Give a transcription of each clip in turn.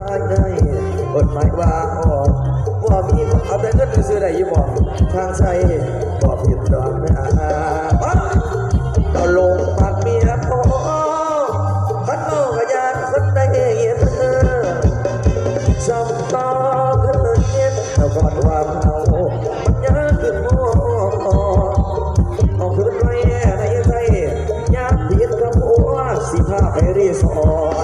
ได้กฎหมายว่าออกว่ามีเอาแต่เงินซื้อได้ยี่บอกทางใช้บอกผิดดอกนะเอาบต่อลงปากเมียพอขันเอากระยานคนได้เห็นเธอจำต่อเธอเย็นแล้วก่อนว่าเอามันยังขึ้นมอเอาขึ้นไว้ในใจยามผิดกับหัวสิพาไปรีสอร์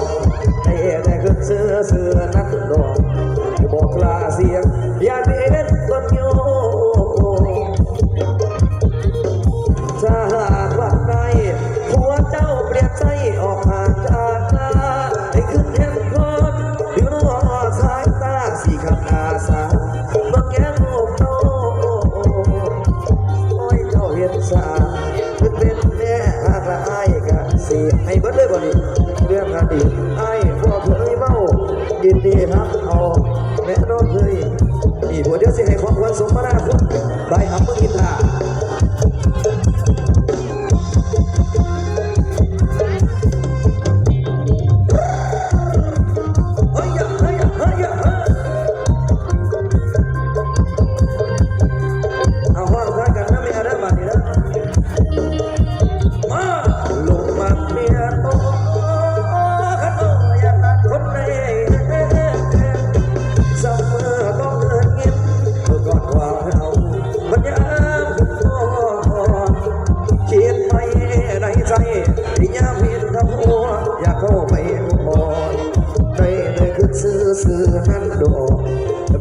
เจ้าเห็นสาเป็นเป็นแน่หากละอายกะสิให้เบิดเลยบ่นี่เรื่องอดีตอายพวกเคยเมายินดีครับเอาแม่นอนเคยนี่หัวเดียวสิให้ของควรสมนาคุณใบหำมือกินตา ซื้อซื้อนั่นดอก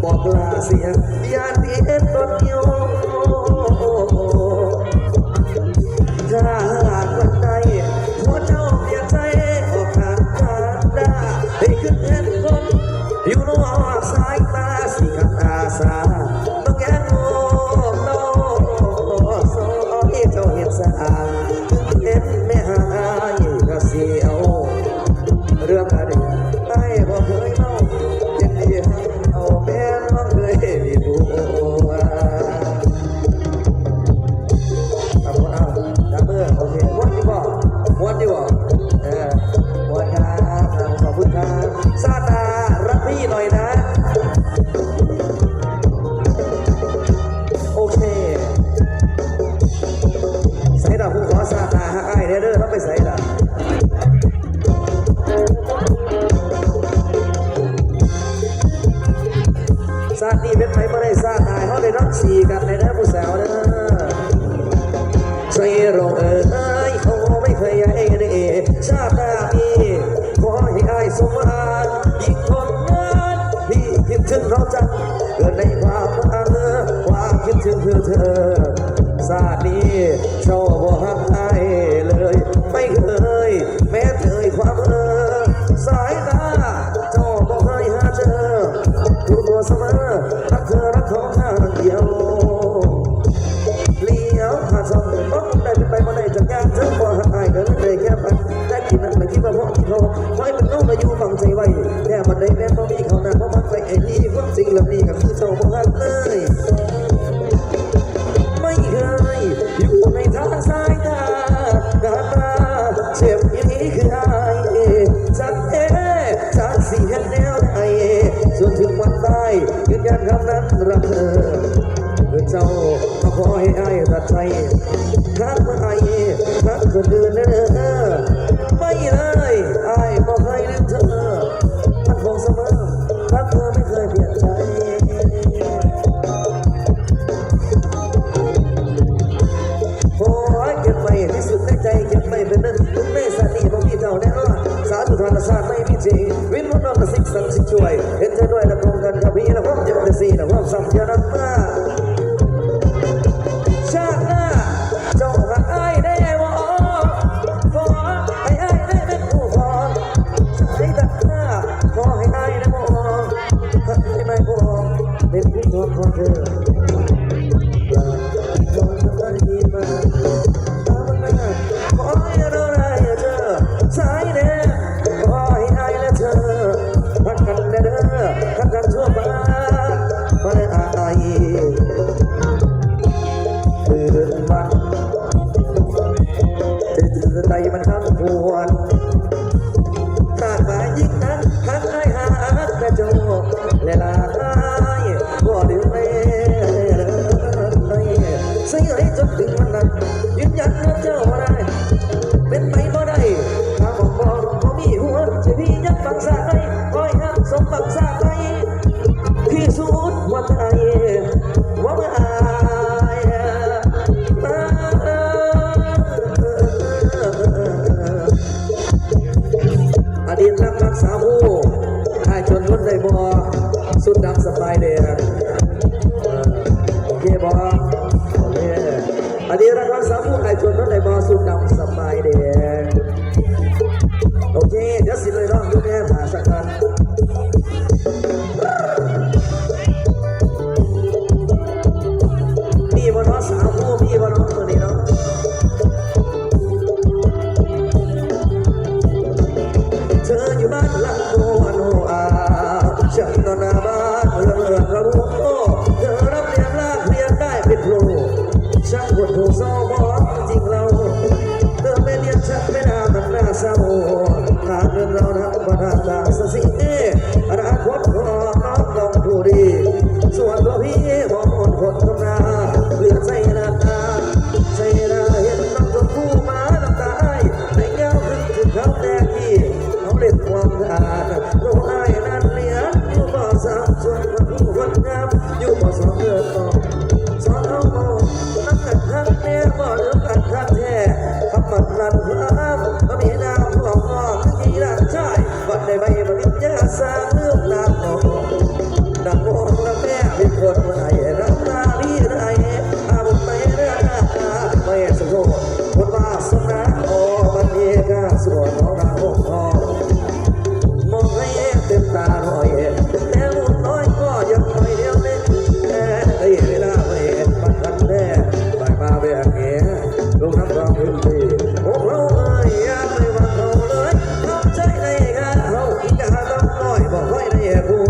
บอกลาเสียงยานที่เห็นต้นโยถ้าหากวันใดหัวเจ้าเปลี่ยนใจออกทางการได้ให้ขึ้นเห็นคนอยู่นอกสายตาสิกับอาสาต้องแย่ เด้อเด้อต้องไปใส่ดอกซาดีเป็นไผบ่ได้ซาตายเขาได้รักสีกันในนะผู้สาวนะใส่รองเอ๋ยเขาไม่เคยใหญ่เด้ชาติหน้ามีขอให้อายสมารยิ่งคนนั้นที่คิดถึงเราจังเกิดในความอาเออความคิดถึงคือเธอ ซาดนี้เจ้าบ่หักอเลย ไม่เคย แม้เธอความเออสายตาเจ้าบ่เคยหาเจอรู้ตัวเสมอรักเธอรักของข้างเดียวเลี้ยวผ่านสองต้องได้เป็นไปมาได้จากงานเธอพอหักอเดินเลยแค่พันแต่กินนั้นไม่คิดว่าเพราะที่เขาไว้มันต้องมาอยู่ฟังใจไว้แค่มันได้แม่พอมีเขานั้นเพราะมันใจไอ้นี่ความจริงเหล่านี้ก็คือเจ้าบ่หักเลย ทางสายตากาตาเจ็บอย่างนี้คืออายจากเอจากสี่แห่งแนวไทยจนถึงวันตายยืนยันคำนั้นรักเธอเพื่อเจ้ามาขอให้อายตัดใจทักมาไอ้ทักคนอื่นเนอไม่เลยอายบอกให้ลืมเธอมันคงเสมอรักเธอไม่เคยเปลี่ยนใจ จริงวินมุนนอนสิกสันสิช่วยเห็นเธอด้วยและคงกันกับพี่และความเจ็บแต่สีและความสัมพันธ์มา ดีตนักรักษาผู้นายชนรุ่นในบอสุดดำสบายเดงเออโอเคบอโอเคอดีตนักรักษาผู้นายชนรุ่นในบอสุดดำสบายเดง บ้านเรือนระบุโตเธอรับเรียนลากเรียนได้เป็นครูช่างปวดหัวซอบอจริงเราเธอไม่เรียนฉันไม่น่ามันน่าเศร้าหากเงินเราทำบมาทางทางสสิอนาคตของน้องลองผู้ดี ส่วนตัวพี่มอง วาสนาโอ้บันเอกาสวนของเราพอมองให้เต็มตาหน่อยแต่บุญน้อยก็ยังหน่เดียวนึงแต่ได้เวลาไม่เห็นมันทันแน่ไปมาแบบนี้ลงน้ำรองพื้นที่พวกเราเอ้ยอยากไม่ว่าเขาเลยทำใจในงานเขาอีกาต้องน้อยบอกไว้ในผู้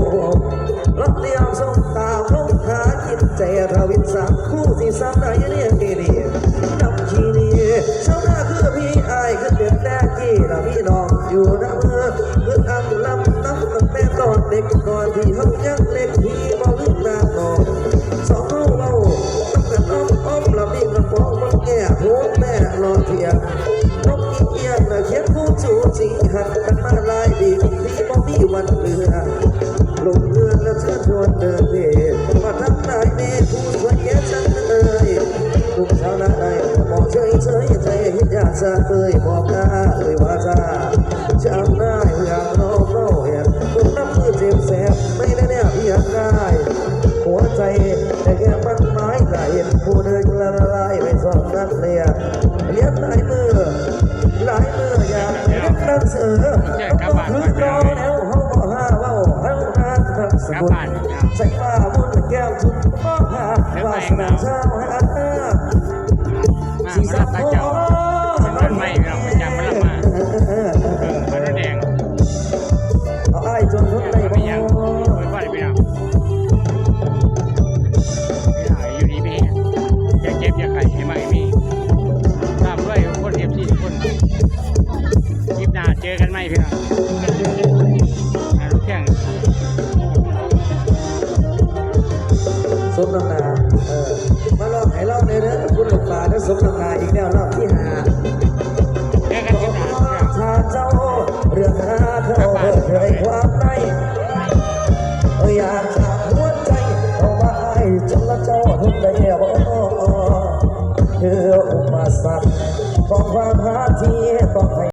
รับเดียวส่งตาลงหากินใจทวินสามคู่ที่สามได้เนี่ยนี่ ด็กก่อนที่เขายังเล็กพี่บ่ลึกนางนอสองเขาเบาตั้งแต่อ้อมอ้อมละพี่กระป๋องมันแก่โหดแม่รอเทียนกอีเอียงนะเขียนคู่จูจีหันกันมาลายดีพี่บ่มีวันเหลือลงเรือแล้วเชิญชวนเดินเพมาทักทายเมฆผู้สวยแย่ฉันเอ่ยลุงชาวนาได้มองเฉยเฉยใจหินยาซาเอ่ยบอกนาย หัวใจแต่แค่มันไม้ไหลผู้เดินละลายไปสองนัดเลยเลี้ยงหลายมือหลายมืออย่ากนั่งเสือต้องคืนรองแล้วเขาบอกห้าว่าทั้งนั้นทั้งสมุนใส่ป้ามุนแก้วชุดป้าหาวาสนาเช้าห้าสีสันโอ้มันไม่เราไม่จำมัน กันไหมพี่น้องลูกแข่งสมน้ำนาเออมาลองให้เล่าเรื่องคุณหลวงป่าได้สมน้ำนาอีกแล้วรอบที่ห้าเจอกันคลิปหนชาเจ้าเรื่องหาเขาเปิดเผยความในอยากจากหัวใจเอามาให้จนละเจ้าทุกได้บ่คืออุปสรรคของความหาที่ต้องให้